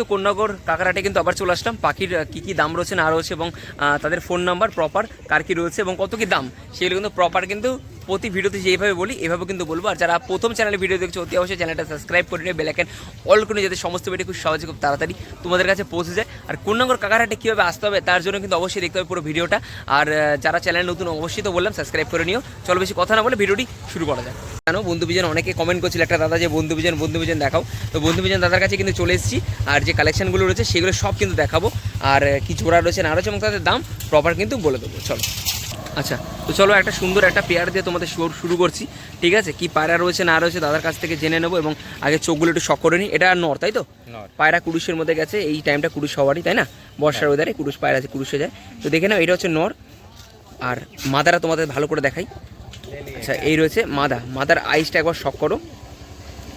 তো কন্যাগর কাকারাটে কিন্তু আবার চলে আসলাম। পাখির কী কি দাম রয়েছে না রয়েছে এবং তাদের ফোন নাম্বার প্রপার কার কী রয়েছে এবং কত কী দাম, সেগুলো কিন্তু প্রপার কিন্তু প্রতি ভিডিওতে যেভাবে বলি, এভাবে কিন্তু বলব। আর যারা প্রথম চ্যানেলে ভিডিও দেখছ, অতি অবশ্যই চ্যানেলটা সাবস্ক্রাইব করে নিয়ে বেলাকেন অল করে যাতে সমস্ত ভিডিও খুব সহজে খুব তাড়াতাড়ি তোমাদের কাছে পৌঁছে যায়। আর কন্যাগর কাকারহাটে কীভাবে আসতে হবে, তার জন্য কিন্তু অবশ্যই দেখতে হবে পুরো ভিডিওটা। আর যারা চ্যানেল নতুন, অবশ্যই তো বললাম সাবস্ক্রাইব করে নিও। চলো বেশি কথা না বলে ভিডিওটি শুরু করা যায় জানো, বন্ধু বিজন অনেকে কমেন্ট করছিল, একটা দাদা যে, বন্ধু বিজন বন্ধু বিজন দেখাও। তো বন্ধু বিজন দাদার কাছে কিন্তু চলে এসেছি। আর যে কালেকশনগুলো রয়েছে, সেগুলো সব কিন্তু দেখাবো। আর কি জোড়া রয়েছে, না রয়েছে, এবং তাদের দাম প্রপার কিন্তু বলে দেবো। চলো। আচ্ছা তো চলো একটা সুন্দর একটা পেয়ার দিয়ে তোমাদের শুরু শুরু করছি। ঠিক আছে? কি পায়রা রয়েছে না রয়েছে দাদার কাছ থেকে জেনে নেব এবং আগে চোখগুলো একটু শখ করে নিই। এটা আর নর তাই তো? পায়রা কুরুশের মধ্যে গেছে এই টাইমটা কুরুশ হওয়ারই তাই না? বর্ষার ওয়েদারে কুরুশ পায়রা আছে কুরুশে যায়। তো দেখে নাও এটা হচ্ছে নর। আর মাদারা তোমাদের ভালো করে দেখাই। আচ্ছা এই রয়েছে মাদা। মাদার আইসটা একবার শখ করো।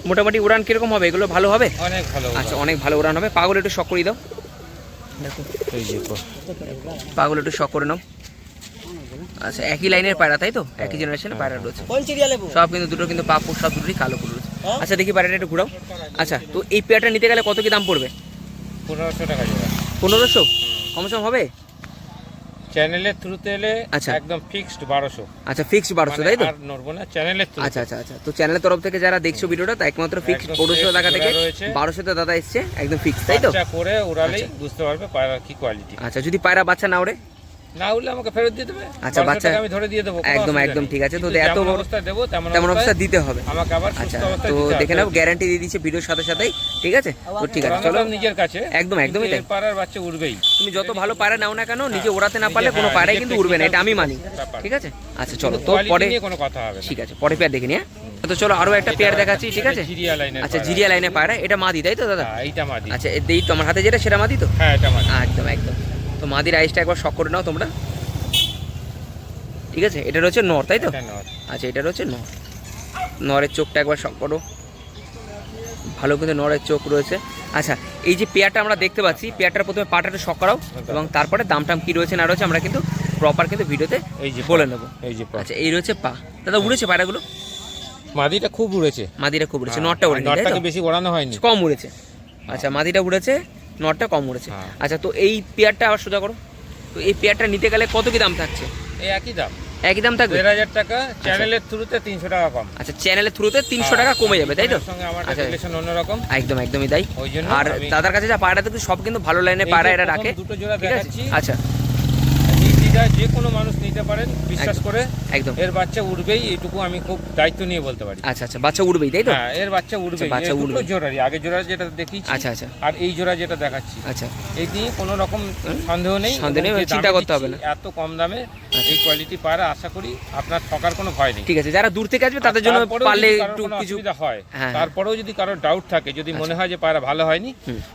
মোটামুটি উড়ান কীরকম হবে? এগুলো ভালো হবে? অনেক ভালো আচ্ছা অনেক ভালো উড়ান হবে। পাগল একটু শখ করে দাও। দেখো। পাগল একটু শখ করে নাও। আচ্ছা একই লাইনের পায়রা তাই তো? একই জেনারেশনের পায়রা রয়েছে। সব কিন্তু দুটো কিন্তু পাপ সব দুটোই কালো করে রয়েছে। আচ্ছা দেখি পায়রাটা একটু ঘুরাও। আচ্ছা তো এই পেয়ারটা নিতে গেলে কত কি দাম পড়বে? পনেরোশো টাকা পনেরোশো? কম সম হবে চ্যানেলের থ্রুতে এলে আচ্ছা। একদম ফিক্সড বারোশো। আচ্ছা ফিক্সড বারোশো তাই তো? নড়বো না চ্যানেলের আচ্ছা আচ্ছা আচ্ছা। তো চ্যানেলের তরফ থেকে যারা দেখছ ভিডিওটা তা একমাত্র ফিক্সড পনেরোশো টাকা থেকে। বারোশোতে দাদা এসছে একদম ফিক্স তাই তো? করে উড়ালেই বুঝতে পারবে পায়রার কি কোয়ালিটি আচ্ছা যদি পায়রা বাচ্চা না ওড়ে? না উঠলে আমাকে ফেরত দিয়ে দেবে। আচ্ছা, বাচ্চা- আমি ধরে দিয়ে দেবো একদম, একদম ঠিক আছে, তো এত অবস্থায় দেবো তেমন তেমন অবস্থা দিতে হবে। আমাকে আবার আচ্ছা তো দেখে নাও গ্যারান্টি দিয়ে দিচ্ছে ভিডিওর সাথে সাথেই ঠিক আছে? তো ঠিক আছে চলো। নিজের কাছে একদম, একদমই তাই। পাড়ার বাচ্চা উঠবেই। তুমি যত ভালো পায়রা নাও না কেন নিজে ওড়াতে না পারলে কোনো হ্যাঁ, পায়রাই কিন্তু উড়বে না এটা আমি মানি ঠিক আছে আচ্ছা চলো তো পরে কোনো কথা হবে ঠিক আছে পরে পেয়ার দেখে নিয়ে তো চলো আরও একটা পেয়ার দেখাচ্ছি ঠিক আছে? জিরিয়া লাইনের আচ্ছা। জিরিয়া লাইনে পায়রা এটা মাদি তাই তো দাদা? হ্যাঁ, এইটা মাদি। আচ্ছা এই তো আমার হাতে যেটা সেটা মাদি তো? হ্যাঁ এটা মাদি। একদম একদম। তো মাদির আইসটা একবার শখ করে নাও তোমরা। ঠিক আছে? এটা রয়েছে নর তাই তো? আচ্ছা এটা রয়েছে নর নরের চোখটা একবার শখ করো। ভালো কিন্তু নরের চোখ রয়েছে। আচ্ছা এই যে পেয়ারটা আমরা দেখতে পাচ্ছি পেয়ারটার প্রথমে পাটাটা শখ করাও এবং তারপরে দাম টাম কী রয়েছে না রয়েছে আমরা কিন্তু প্রপার কিন্তু ভিডিওতে এই যে বলে নেব। এই যে আচ্ছা এই রয়েছে পা। দাদা উড়েছে পায়রাগুলো? মাদিটা খুব উড়েছে। মাদিটা খুব উড়েছে হ্যাঁ, নটটা তো? নটটাকে বেশি ওড়ানো হয়নি। কম উড়েছে। আচ্ছা মাদিটা উড়েছে। নটটা কম উড়েছে। হ্যাঁ। আচ্ছা তো এই পেয়ারটা আবার সোজা করো। তো এই পেয়ারটা নিতে গেলে কত কি দাম থাকছে? এই একই দাম। একই দাম থাকবে? দেড় হাজার টাকা চ্যানেলের থ্রুতে তিনশো টাকা কম। আচ্ছা চ্যানেলের থ্রুতে তিনশো টাকা কমে যাবে তাই তো? আচ্ছা। অন্যরকম। একদম একদমই তাই। আর দাদার কাছে যা পায়রা তো সব কিন্তু ভালো লাইনে পাড়া পায়রা এরা রাখে। দুটো জোড়া ঠিক আচ্ছা। নির্দ্বিধায় যে কোনো মানুষ নিতে পারেন বিশ্বাস করে। একদম। এর বাচ্চা উঠবেই এটুকু আমি খুব দায়িত্ব নিয়ে বলতে পারি। আচ্ছা আচ্ছা বাচ্চা উঠবেই তাই তো? হ্যাঁ এর বাচ্চা আচ্ছা, বাচ্চা উঠবে জোড়ারি আগে জোড়া যেটা দেখিয়েছি আচ্ছা আচ্ছা। আর এই জোড়া যেটা দেখাচ্ছি। আচ্ছা। এই নিয়ে কোনো রকম সন্দেহ নেই সন্দেহ নেই, চিন্তা করতে হবে না। এত কম দামে এই কোয়ালিটি পায়রা আশা করি আপনার ঠকার কোনো ভয় নেই। ঠিক আছে যারা দূর থেকে আসবে তাদের জন্য পারলে একটু কিছু অসুবিধা হয় হ্যাঁ। তারপরেও যদি কারোর ডাউট থাকে যদি মনে হয় যে পায়রা ভালো হয়নি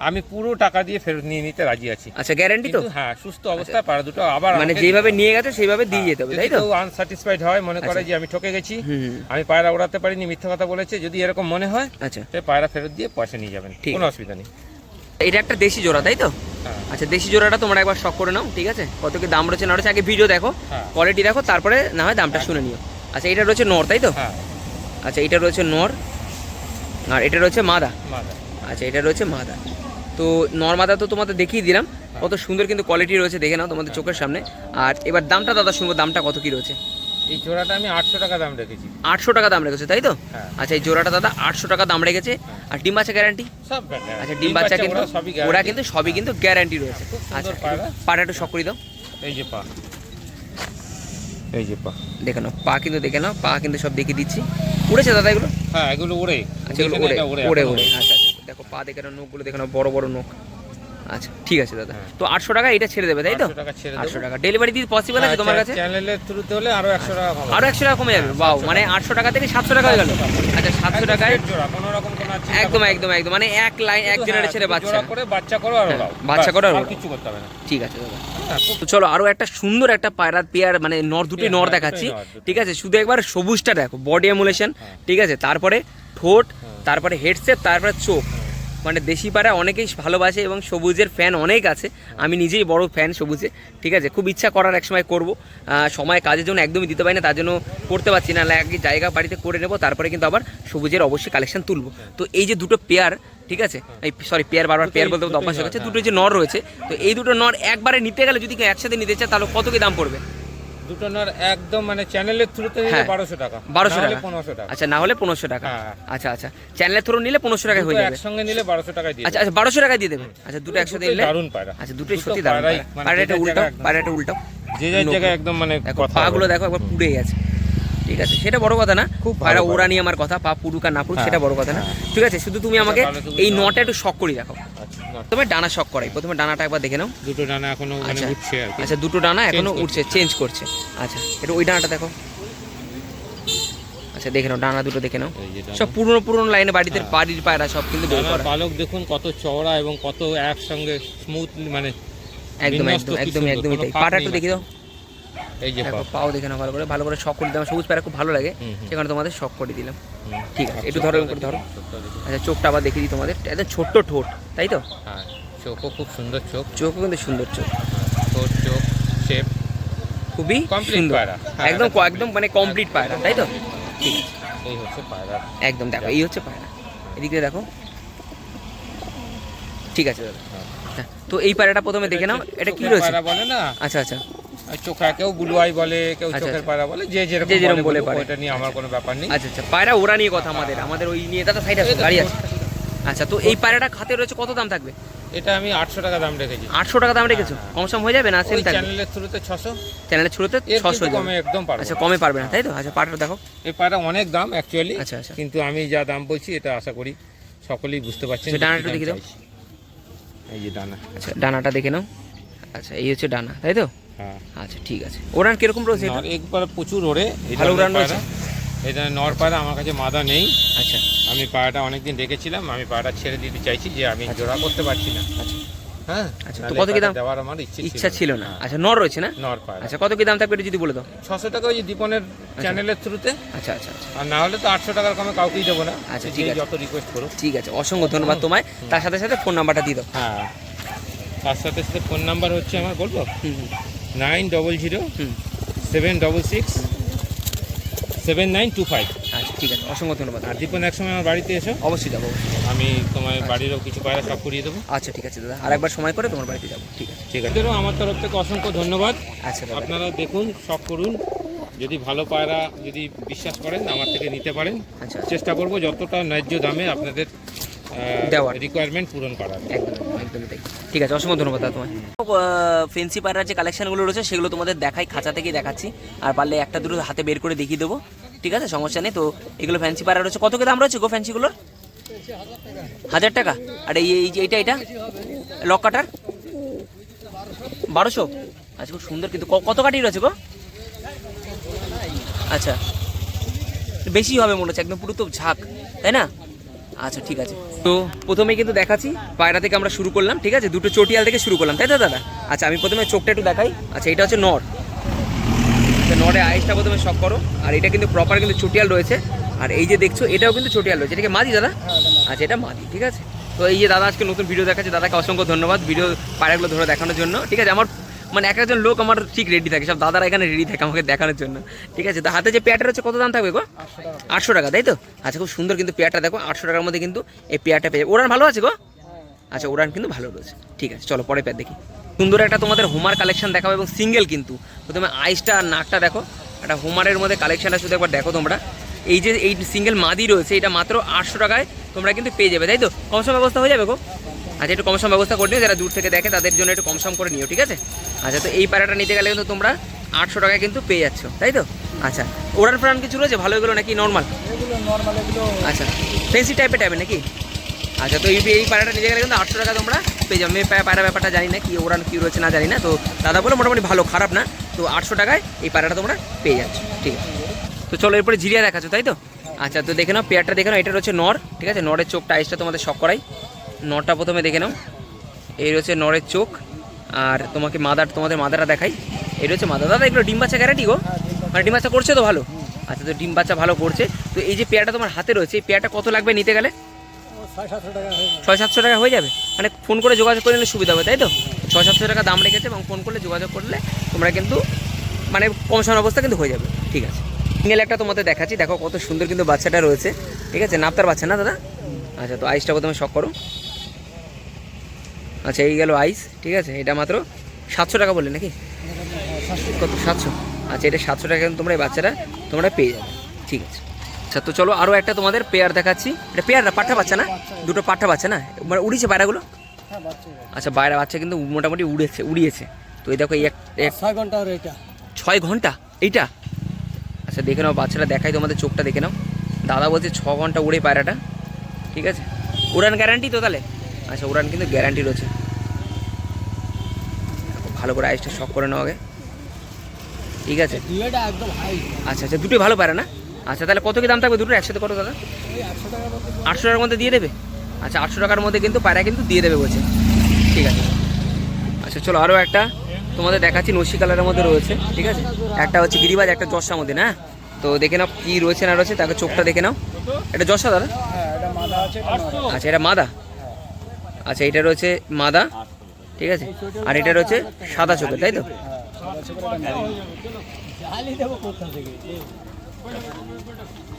আমি পুরো টাকা দিয়ে ফেরত নিয়ে নিতে রাজি আছি। আচ্ছা গ্যারান্টি তো? হ্যাঁ সুস্থ অবস্থায় পায়রা দুটো আবার মানে যেভাবে নিয়ে গেছে সেইভাবে দিয়ে যেতে হবে তাই তো? আনস্যাটিসফাইড হয় মনে করে আচ্ছা। যে আমি ঠকে গেছি আমি পায়রা ওড়াতে পারিনি মিথ্যা কথা বলেছে যদি এরকম মনে হয় আচ্ছা। পায়রা ফেরত দিয়ে পয়সা নিয়ে যাবেন ঠিক কোনো অসুবিধা নেই। এটা একটা দেশি জোড়া তাই তো? হ্যাঁ। আচ্ছা দেশি জোড়াটা তোমরা একবার শখ করে নাও ঠিক আছে? কত কি দাম রয়েছে না রয়েছে আগে ভিডিও দেখো। হ্যাঁ। কোয়ালিটি দেখো তারপরে না হয় দামটা শুনে নিও। আচ্ছা এটা রয়েছে নর তাই তো? হ্যাঁ। আচ্ছা এটা রয়েছে নর আর এটা রয়েছে মাদা। মাদা। আচ্ছা এটা রয়েছে মাদা। তো নর মাদা তো তোমাদের দেখিয়ে দিলাম। কত সুন্দর কিন্তু কোয়ালিটি রয়েছে দেখে নাও তোমাদের চোখের সামনে। আর এবার দামটা দাদা শুনব দামটা কত কি রয়েছে? এই জোড়াটা আমি আটশো টাকা দাম রেখেছি। আটশো টাকা দাম রেখেছে তাই তো? হ্যাঁ। আচ্ছা এই জোড়াটা দাদা আটশো টাকা দাম রেখেছে। আর ডিম বাচ্চা গ্যারান্টি সব আচ্ছা ডিম বাচ্চা কিন্তু ওরা কিন্তু সবই কিন্তু গ্যারান্টি রয়েছে। আচ্ছা পাটা একটু শখ করে দাও। এই যে পা। এই যে পা। দেখে নাও পা কিন্তু দেখে নাও পা কিন্তু সব দেখিয়ে দিচ্ছি। উড়েছে দাদা এগুলো? হ্যাঁ এগুলো ওড়ে আচ্ছা এগুলো এখনও ওড়ে আচ্ছা আচ্ছা দেখো পা দেখে নাও নখগুলো দেখে নাও বড় বড় নখ। আচ্ছা ঠিক আছে দাদা। হ্যাঁ। তো আটশো টাকা এটা ছেড়ে দেবে তাই তো? 800 টাকা ছেড়ে আটশো টাকা। ডেলিভারি দিতে পসিবল আছে তোমার কাছে? চ্যানেলের থ্রুতে হলে আরও একশো টাকা আরও একশো টাকা কমে যাবে। বাও মানে আটশো টাকা থেকে সাতশো টাকা হয়ে গেল। আচ্ছা সাতশো টাকায় একদম একদম একদম। মানে এক লাইন এক জেনারেশনের হ্যাঁ, বাচ্চা। করে বাচ্চা করো আর হ্যাঁ, বাচ্চা করো আর কিছু করতে হবে না। ঠিক আছে দাদা। হ্যাঁ, তো চলো আরও একটা সুন্দর একটা পায়রা পেয়ার মানে নর দুটি হ্যাঁ, নর দেখাচ্ছি ঠিক আছে শুধু একবার সবুজটা দেখো বডি এমুলেশন হ্যাঁ। ঠিক আছে তারপরে ঠোঁট হ্যাঁ। তারপরে হেডসেট তারপরে চোখ। মানে দেশি পাড়া অনেকেই ভালোবাসে এবং সবুজের ফ্যান অনেক আছে। আমি নিজেই বড় ফ্যান সবুজে, ঠিক আছে? খুব ইচ্ছা করার এক সময় করব। সময় কাজের জন্য একদমই দিতে পারি না, তার জন্য করতে পারছি না। আগে জায়গা বাড়িতে করে নেব, তারপরে কিন্তু আবার সবুজের অবশ্যই কালেকশন তুলব। তো এই যে দুটো পেয়ার ঠিক আছে? এই সরি পেয়ার বারবার পেয়ার বলতে বলতে অভ্যাস হয়ে গেছে। দুটো যে নর রয়েছে, তো এই দুটো নর একবারে নিতে গেলে যদি একসাথে নিতে চায়, তাহলে কত কি দাম পড়বে? দুটো নর একদম মানে চ্যানেলের থ্রুতে নিলে হ্যাঁ। বারোশো টাকা। বারোশো নাহলে টাকা? পনেরোশো টাকা। আচ্ছা না হলে পনেরোশো টাকা। হ্যাঁ। আচ্ছা আচ্ছা। চ্যানেলের থ্রু নিলে পনেরোশো টাকায় হয়ে যাবে। একসঙ্গে নিলে বারোশো টাকায় দিয়ে আচ্ছা আচ্ছা বারোশো টাকায় দিয়ে দেবে। আচ্ছা দুটো একসাথে নিলে দারুণ পায়রা আচ্ছা দুটোই দুটো সত্যি। মানে পায়রাটা একদম- পায়রাটা উল্টাও যে যার জায়গায় একদম মানে কথা পাগুলো। দেখো একবার পুড়ে গেছে। ঠিক আছে সেটা বড় কথা না। খুব পায়রা। ওরা নিয়ে আমার কথা পা পুরুক আর না পুরুক হ্যাঁ, সেটা বড় কথা না। ঠিক আছে শুধু তুমি আমাকে এই। নটা একটু শখ করে দেখো আচ্ছা। প্রথমে ডানা শক করাই। প্রথমে ডানাটা একবার দেখে নাও। দুটো ডানা এখনও মানে আচ্ছা। উঠছে আর আচ্ছা দুটো ডানা এখনও উঠছে চেঞ্জ করছে। আচ্ছা এটা ওই ডানাটা দেখো। আচ্ছা দেখে নাও ডানা দুটো দেখে নাও। সব পুরনো পুরনো লাইনে বাড়িতে হ্যাঁ। বাড়ির পায়রা সব কিন্তু পালক দেখুন কত চওড়া এবং কত একসঙ্গে স্মুথ মানে একদম একদম একদম একদম একদমই তাই। পাটা একটু দেখে দাও। এই যে পাও। দেখে নাও ভালো করে। ভালো করে শখ করে দিলাম। সবুজ পায়রা খুব ভালো লাগে। সেখানে তোমাদের শখ করে দিলাম। ঠিক আছে একটু ধরো একটু ধরো। আচ্ছা চোখটা আবার দেখিয়ে দিই তোমাদের। একদম ছোট্ট ঠোঁট তাই তো? হ্যাঁ চোখও খুব সুন্দর চোখ। চোখও কিন্তু সুন্দর চোখ। ঠোঁট চোখ শেপ খুবই সুন্দর। হ্যাঁ, একদম একদম মানে কমপ্লিট পায়রা তাই তো? ঠিক এই হচ্ছে পায়রা। একদম দেখো এই হচ্ছে পায়রা। এদিকে দেখো। ঠিক আছে দাদা। হ্যাঁ, তো এই পায়রাটা প্রথমে দেখে নাও। এটা কি রয়েছে? বলে না? আচ্ছা আচ্ছা। চোখা কেউ ব্লু আই বলে কেউ আচ্ছা, চোখের আচ্ছা। পায়রা বলে যে যেরকম বলে পারে। ওটা নিয়ে আমার কোনো ব্যাপার নেই। আচ্ছা আচ্ছা পায়রা ওরা নিয়ে কথা আমাদের আমাদের ওই নিয়ে দাদা সাইড আছে গাড়ি আছে। আচ্ছা তো এই পায়রাটা খাতে রয়েছে কত দাম থাকবে? এটা আমি আটশো টাকা দাম রেখেছি। আটশো টাকা দাম রেখেছো? হ্যাঁ, কম সম হয়ে যাবে না? সেম থাকবে? চ্যানেলের থ্রুতে ছশো। চ্যানেলের এর ছশো কমে একদম পারব আচ্ছা কমে পারবে না তাই তো? আচ্ছা পাটা দেখো। এই পায়রা অনেক দাম অ্যাকচুয়ালি আচ্ছা, আচ্ছা। কিন্তু আমি যা দাম বলছি এটা আশা করি সকলেই বুঝতে পারছেন। আচ্ছা, ডানাটা কি দাম দাও। এই যে ডানা। আচ্ছা ডানাটা দেখে নাও। আচ্ছা এই হচ্ছে ডানা তাই তো? আচ্ছা ঠিক আছে। ওরান কীরকম রয়েছে এটা? একবার প্রচুর ওড়ে। ভালো উড়ান পায়রা। এটা নর পায়রা আমার কাছে মাদা নেই। আচ্ছা। আমি পায়রাটা অনেকদিন রেখেছিলাম আমি পায়রাটা ছেড়ে দিতে চাইছি যে আমি জোড়া করতে পারছি না। আচ্ছা। হ্যাঁ? আচ্ছা, তো কত কি দাম? দেওয়ার আমার ইচ্ছে ইচ্ছা ছিল না। আচ্ছা নর রয়েছে না? নর আচ্ছা কত কি দাম থাকবে যদি বলে দাও? ছশো টাকা ওই দীপনের চ্যানেলের থ্রুতে। আচ্ছা আচ্ছা আচ্ছা। আর না হলে তো আটশো টাকার কমে কাউকেই দেবো না। আচ্ছা, যে ঠিক আছে। যত রিকোয়েস্ট করুক। ঠিক আছে অসংখ্য ধন্যবাদ তোমায়। তার সাথে সাথে ফোন নাম্বারটা দিয়ে দাও। হ্যাঁ। তার সাথে সাথে ফোন নাম্বার হচ্ছে আমার বলব? হুম, nine double zero seven double six seven nine two five. আচ্ছা ঠিক আছে অসংখ্য ধন্যবাদ। আর দীপন এক সময় আমার বাড়িতে এসো। অবশ্যই যাব আমি তোমার বাড়িরও কিছু পায়রা সব করিয়ে দেবো। আচ্ছা ঠিক আছে দাদা। আরেকবার সময় করে তোমার বাড়িতে যাব ঠিক আছে। ঠিক আছে। আমার তরফ থেকে অসংখ্য ধন্যবাদ। আচ্ছা আপনারা দেখুন সব করুন। যদি ভালো পায়রা যদি বিশ্বাস করেন আমার থেকে নিতে পারেন। আচ্ছা। চেষ্টা করব যতটা ন্যায্য দামে আপনাদের দেওয়ার। রিকোয়ারমেন্ট পূরণ করার। একদম একদমই তাই। ঠিক আছে অসংখ্য ধন্যবাদ তোমায়। ফেন্সি পায়রার যে কালেকশনগুলো রয়েছে সেগুলো তোমাদের দেখাই খাঁচা থেকেই দেখাচ্ছি। আর পারলে একটা দুটো হাতে বের করে দেখিয়ে দেবো। ঠিক আছে সমস্যা নেই। তো এগুলো ফ্যান্সি পায়রা রয়েছে। কত কি দাম রয়েছে গো ফ্যান্সিগুলোর হাজার টাকা। আর এই এই এইটা এটা লক কাটার? বারোশো? আচ্ছা খুব সুন্দর কিন্তু। ক- কত কাটি রয়েছে গো? আচ্ছা। বেশি হবে মনে হচ্ছে একদম পুরো তো ঝাঁক। তাই না? আচ্ছা ঠিক আছে। তো প্রথমে কিন্তু দেখাচ্ছি, পায়রা থেকে আমরা শুরু করলাম, ঠিক আছে? দুটো চটিয়াল থেকে শুরু করলাম, তাই তো দাদা? আচ্ছা আমি প্রথমে চোখটা একটু দেখাই। আচ্ছা এটা হচ্ছে নর। আচ্ছা নরে আইসটা প্রথমে শখ করো। আর এটা কিন্তু প্রপার কিন্তু চটিয়াল রয়েছে। আর এই যে দেখছ, এটাও কিন্তু চটিয়াল রয়েছে। এটাকে মাদি দাদা? আচ্ছা এটা মাদি, ঠিক আছে? তো এই যে দাদা আজকে নতুন ভিডিও দেখাচ্ছে, দাদাকে অসংখ্য ধন্যবাদ ভিডিও পায়রাগুলো ধরে দেখানোর জন্য। ঠিক আছে, আমার মানে এক একজন লোক আমার ঠিক রেডি থাকে, সব দাদারা এখানে রেডি থাকে আমাকে দেখানোর জন্য। ঠিক আছে, তো হাতে যে পেয়ারটা রয়েছে কত দাম থাকবে গো? আটশো টাকা, তাই তো? আচ্ছা খুব সুন্দর কিন্তু পেয়ারটা দেখো, আটশো টাকার মধ্যে কিন্তু এই পেয়ারটা পেয়ে ওরান ভালো আছে গো? আচ্ছা ওরান কিন্তু ভালো রয়েছে। ঠিক আছে, চলো পরে পেয়ার দেখি। সুন্দর একটা তোমাদের হোমার কালেকশন দেখাবো এবং সিঙ্গেল কিন্তু। প্রথমে আইসটা আর নাকটা দেখো, একটা হোমারের মধ্যে কালেকশনটা শুধু একবার দেখো তোমরা। এই যে, এই সিঙ্গেল মাদি রয়েছে, এটা মাত্র আটশো টাকায় তোমরা কিন্তু পেয়ে যাবে, তাই তো? কম সম ব্যবস্থা হয়ে যাবে গো? আচ্ছা একটু কম সম ব্যবস্থা করে নিও, যারা দূর থেকে দেখে তাদের জন্য একটু কম সম করে নিও, ঠিক আছে? আচ্ছা তো এই প্যারাটা নিতে গেলে কিন্তু তোমরা আটশো টাকায় কিন্তু পেয়ে যাচ্ছ তাই তো? আচ্ছা ওরান ফোরান কিছু রয়েছে ভালো এগুলো নাকি নর্মাল আচ্ছা ফেন্সি টাইপের টাইপের নাকি? আচ্ছা তো এই এই পায়রাটা নিতে গেলে কিন্তু আটশো টাকা তোমরা পেয়ে যাবে। আমি পায়রা পায়রা ব্যাপারটা জানি না কি ওরান কি রয়েছে না জানি না। তো দাদা বলে মোটামুটি ভালো খারাপ না। তো আটশো টাকায় এই পায়রাটা তোমরা পেয়ে যাচ্ছ ঠিক আছে। তো চলো এরপরে জিরিয়া দেখাচ্ছ তাই তো? আচ্ছা তো দেখে নাও পেয়ারটা দেখে নাও এটা রয়েছে নর ঠিক আছে? নরের চোখটা আইসটা তোমাদের শখ করাই। নরটা প্রথমে দেখে নাও। এই রয়েছে নরের চোখ। আর তোমাকে মাদার তোমাদের মাদারা দেখাই। এই রয়েছে মাদার দাদা, এগুলো ডিম বাচ্চা গ্যারান্টি গো? মানে ডিম বাচ্চা করছে তো ভালো? আচ্ছা তো ডিম বাচ্চা ভালো করছে। তো এই যে পেয়ারটা তোমার হাতে রয়েছে, এই পেয়ারটা কত লাগবে নিতে গেলে? ছয় সাতশো টাকা হয়ে যাবে। মানে ফোন করে যোগাযোগ করে নিলে সুবিধা হবে, তাই তো? ছয় সাতশো টাকা দাম রেখেছে এবং ফোন করলে যোগাযোগ করলে তোমরা কিন্তু মানে কম সম অবস্থা কিন্তু হয়ে যাবে। ঠিক আছে। সিঙ্গেল একটা তোমাদের দেখাচ্ছি। দেখো কত সুন্দর কিন্তু বাচ্চাটা রয়েছে। ঠিক আছে? নাপতার বাচ্চা না দাদা? আচ্ছা তো আইসটা প্রথমে শখ করো। আচ্ছা এই গেল আইস ঠিক আছে? এটা মাত্র সাতশো টাকা বললে নাকি? কত সাতশো? আচ্ছা এটা সাতশো টাকা কিন্তু তোমরা এই বাচ্চাটা তোমরা পেয়ে যাবে। ঠিক আছে। আচ্ছা তো চলো আরও একটা তোমাদের পেয়ার দেখাচ্ছি। এটা পেয়ার না পাঠা বাচ্চা না? দুটো পাঠা বাচ্চা না? মানে উড়িয়েছে বাইরাগুলো? আচ্ছা বাইরে বাচ্চা কিন্তু মোটামুটি উড়েছে উড়িয়েছে। তো এই দেখো এই এক এক ছয় ঘণ্টা ছয় ঘণ্টা? এইটা? আচ্ছা দেখে নাও বাচ্চাটা দেখাই তোমাদের চোখটা দেখে নাও। দাদা বলছে ছ ঘণ্টা উড়ে পায়রাটা। ঠিক আছে? উড়ান গ্যারান্টি তো তাহলে? আচ্ছা উড়ান কিন্তু গ্যারান্টি রয়েছে। ভালো করে আইসটা শখ করে নাও আগে। ঠিক আছে? আচ্ছা আচ্ছা দুটোই ভালো পারে না? আচ্ছা তাহলে কত কি দাম থাকবে দুটো একসাথে কত দাদা। আটশো টাকার মধ্যে দিয়ে দেবে? আচ্ছা আটশো টাকার মধ্যে কিন্তু পায়রা কিন্তু দিয়ে দেবে বলছে। ঠিক আছে। আচ্ছা চলো আরও একটা। তোমাদের দেখাচ্ছি নসি কালারের মধ্যে রয়েছে। ঠিক আছে? একটা হচ্ছে গিরিবাজ একটা জর্সার মধ্যে না? তো দেখে নাও কী রয়েছে না রয়েছে তাকে চোখটা দেখে নাও। এটা জর্সা দাদা? হ্যাঁ। আচ্ছা এটা মাদা? আচ্ছা এটা রয়েছে মাদা ঠিক আছে? আর এটা রয়েছে সাদা চোখের তাই তো?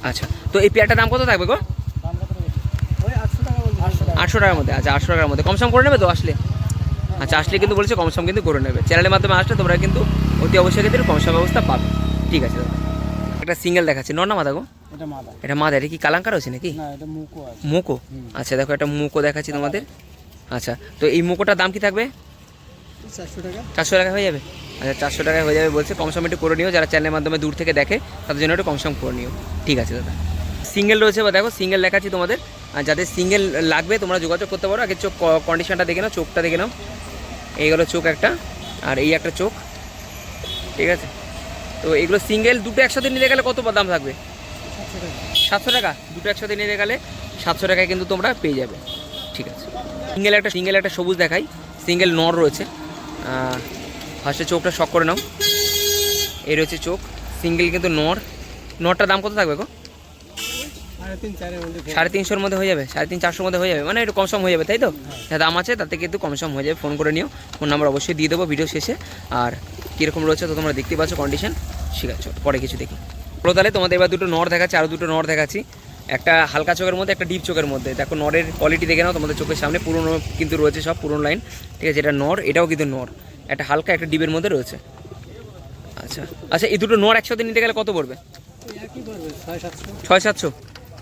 আচ্ছা তো এই পেয়ারটার দাম কত থাকবে গো? আটশো টাকার মধ্যে আচ্ছা আটশো টাকার মধ্যে। কম সম করে নেবে তো আসলে? আচ্ছা আসলে কিন্তু বলেছে কম সম কিন্তু করে নেবে। চ্যানেলের মাধ্যমে আসলে তোমরা কিন্তু অতি অবশ্যই কিন্তু কম সম ব্যবস্থা পাবে। ঠিক আছে দাদা। একটা সিঙ্গেল দেখাচ্ছে। নর না মাদা গো? এটা মাদা। এটা মাদা এটা কি কালাঙ্কার আছে নাকি? মুকো আচ্ছা দেখো একটা মুকো দেখাচ্ছি তোমাদের। আচ্ছা তো এই মুকোটার দাম কি থাকবে? চারশো টাকা। চারশো টাকা হয়ে যাবে? আচ্ছা চারশো টাকা হয়ে যাবে বলছে কম সম একটু করে নিও যারা চ্যানেলের মাধ্যমে দূর থেকে দেখে তাদের জন্য একটু কম সম করে নিও। ঠিক আছে দাদা। সিঙ্গেল রয়েছে বা দেখো সিঙ্গেল দেখাচ্ছি তোমাদের। আর যাদের সিঙ্গেল লাগবে তোমরা যোগাযোগ করতে পারো। আগে চোখ কন্ডিশনটা দেখে নাও চোখটা দেখে নাও। এই গেলো চোখ একটা আর এই একটা চোখ। ঠিক আছে? তো এগুলো সিঙ্গেল দুটো একসাথে নিতে গেলে কত দাম থাকবে? সাতশো টাকা। সাতশো টাকা। দুটো একসাথে নিতে গেলে সাতশো টাকায় কিন্তু তোমরা পেয়ে যাবে। ঠিক আছে? সিঙ্গেল একটা সিঙ্গেল একটা সবুজ দেখাই। সিঙ্গেল নর রয়েছে। ফার্স্টে চোখটা শক করে নাও। এই রয়েছে চোখ। সিঙ্গেল কিন্তু নর। নরটার দাম কত থাকবে গো? সাড়ে তিনশোর মধ্যে হয়ে যাবে। সাড়ে তিন, চারশোর মধ্যে হয়ে যাবে। মানে একটু কম সম হয়ে যাবে, তাই তো? যা দাম আছে তাতে কিন্তু কম সম হয়ে যাবে। ফোন করে নিও। ফোন নাম্বার অবশ্যই দিয়ে দেবো ভিডিও শেষে। আর কীরকম রয়েছে তো তোমরা দেখতে পাচ্ছ কন্ডিশন ঠিক আছে পরে কিছু দেখি। তাহলে তোমাদের এবার দুটো নর দেখাচ্ছি আরও দুটো নর দেখাচ্ছি। একটা হালকা চোখের মধ্যে, একটা ডিপ চোখের মধ্যে। দেখো, নরের কোয়ালিটি দেখে নাও, তোমাদের চোখের সামনে। পুরনো কিন্তু রয়েছে সব, পুরনো লাইন ঠিক আছে এটা নর, এটাও কিন্তু নর। একটা হালকা, একটা ডিপের মধ্যে রয়েছে। আচ্ছা। আচ্ছা এই দুটো নর একসাথে নিতে গেলে কত পড়বে? ছয় সাতশো।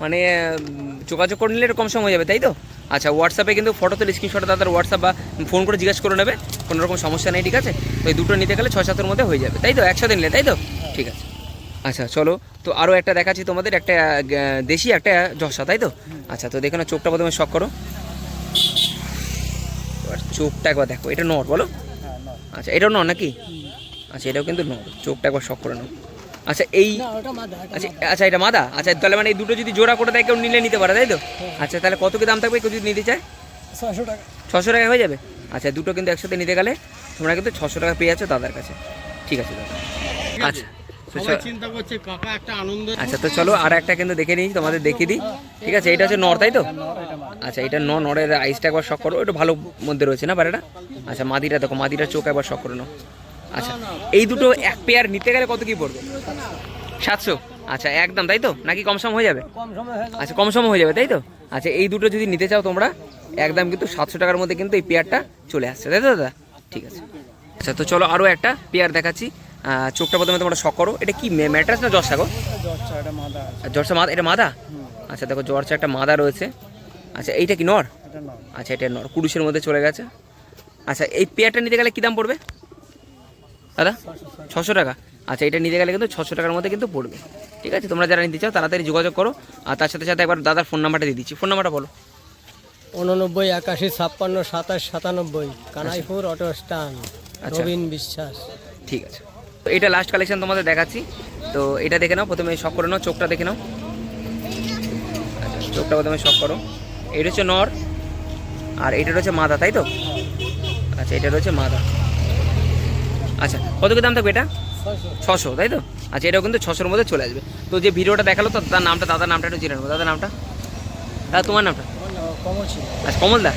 মানে যোগাযোগ করে নিলে কম সময় যাবে, তাই তো? আচ্ছা হোয়াটসঅ্যাপে কিন্তু ফটো তুলে স্ক্রিনশট দাদার হোয়াটসঅ্যাপ বা ফোন করে জিজ্ঞেস করে নেবে। কোনো রকম সমস্যা নেই, ঠিক আছে? তো এই দুটো নিতে গেলে ছয় সাতের মধ্যে হয়ে যাবে, তাই তো? একসাথে নিলে, তাই তো? ঠিক আছে। আচ্ছা চলো। তো আরও একটা দেখাচ্ছি তোমাদের একটা দেশি একটা জসা তাই তো? আচ্ছা তো দেখো না চোখটা প্রথমে শখ করো। এবার চোখটা একবার দেখো এটা নর বলো? হ্যাঁ আচ্ছা এটাও নর নাকি? আচ্ছা এটাও কিন্তু নর চোখটা একবার শখ করে নাও। আচ্ছা এই আচ্ছা আচ্ছা এটা মাদা? আচ্ছা তাহলে মানে এই দুটো যদি জোড়া করে দেয় কেউ নিলে নিতে পারে তাই তো? আচ্ছা তাহলে কত কি দাম থাকবে কেউ যদি নিতে চায়? ছশো টাকা। ছশো টাকা হয়ে যাবে? আচ্ছা দুটো কিন্তু একসাথে নিতে গেলে তোমরা কিন্তু ছশো টাকা পেয়ে যাচ্ছ দাদার কাছে। ঠিক আছে দাদা। আচ্ছা। আচ্ছা তো চলো আর একটা কিন্তু দেখে নিই তোমাদের দেখিয়ে দিই। ঠিক আছে এটা হচ্ছে নর তাই তো? এটা আচ্ছা এটা ন নরের আইসটা একবার শখ করো একটু ভালো মধ্যে রয়েছে না বারেটা আচ্ছা মাদিটা দেখো মাদিটার চোখ একবার শখ করে নাও। আচ্ছা এই দুটো এক পেয়ার নিতে গেলে কত কি পড়বে? সাতশো? আচ্ছা একদম তাই তো? নাকি কম সম হয়ে যাবে? আচ্ছা কম সম হয়ে যাবে তাই তো? আচ্ছা এই দুটো যদি নিতে চাও তোমরা একদম কিন্তু সাতশো টাকার মধ্যে কিন্তু এই পেয়ারটা চলে আসছে তাই তো দাদা? ঠিক আছে। আচ্ছা তো চলো আরও একটা পেয়ার দেখাচ্ছি। চোখটা প্রথমে তোমরা শখ করো। এটা কি ম্যাট্রাস না জর্সা গো? জর্সা মাদা এটা মাদা? আচ্ছা দেখো জর্সা একটা মাদা রয়েছে। আচ্ছা এইটা কি নর? আচ্ছা এটা নর। কুরুষের মধ্যে চলে গেছে। আচ্ছা এই পেয়ারটা নিতে গেলে কী দাম পড়বে? দাদা। ছশো টাকা। আচ্ছা এটা নিতে গেলে কিন্তু ছশো টাকার মধ্যে কিন্তু পড়বে। ঠিক আছে তোমরা যারা নিতে চাও তাড়াতাড়ি যোগাযোগ করো। আর তার সাথে সাথে একবার দাদার ফোন নাম্বারটা দিয়ে দিচ্ছি। ফোন নাম্বারটা বলো। উননব্বই একাশি ছাপ্পান্ন সাতাশ সাতানব্বই কানাইপুর অটো স্ট্যান্ড আচ্ছা। রবিন বিশ্বাস। ঠিক আছে। এটা লাস্ট কালেকশন তোমাদের দেখাচ্ছি। তো এটা দেখে নাও প্রথমে শখ করে নাও চোখটা দেখে নাও। আচ্ছা চোখটা প্রথমে শখ করো। এটা হচ্ছে নর আর এটা হচ্ছে মাদা তাই তো? আচ্ছা এটা রয়েছে মাদা। আচ্ছা কত কি দাম থাকবে এটা? ছশো তাই তো? আচ্ছা এটাও কিন্তু ছশোর মধ্যে চলে আসবে। তো যে ভিডিওটা দেখাল তো তার নামটা দাদার নামটা একটু জেনে নেব। দাদার নামটা? দাদা তোমার নামটা? কমল আচ্ছা কমল দা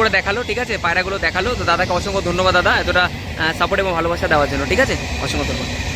করে দেখাল, ঠিক আছে? পায়রাগুলো দেখাল। তো দাদাকে অসংখ্য ধন্যবাদ, দাদা। এতটা সাপোর্ট এবং ভালোবাসা দেওয়ার জন্য, ঠিক আছে? অসংখ্য ধন্যবাদ।